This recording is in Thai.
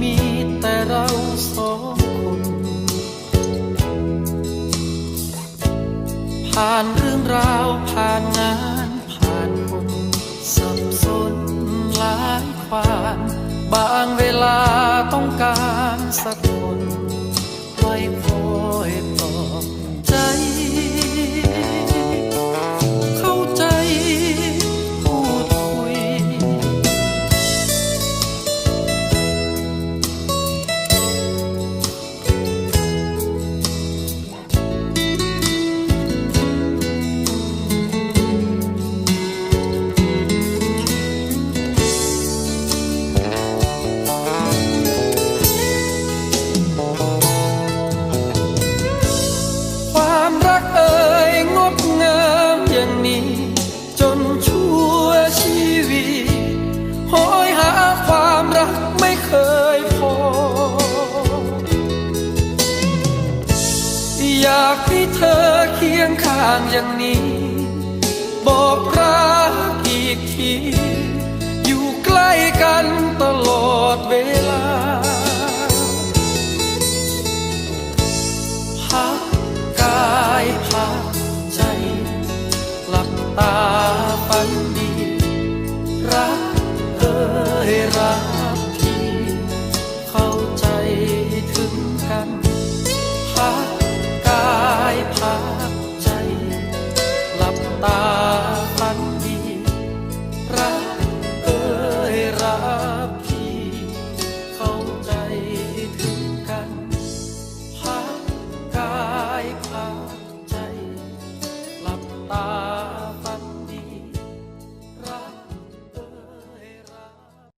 มีแต่เราสองคน ผ่านเรื่องราวผ่านงาน ผ่านคนสับสนหลายความ บางเวลาต้องการสัก เธอเคียงข้างอย่างนี้ บอกรักอีกที อยู่ใกล้กันตลอดเวลา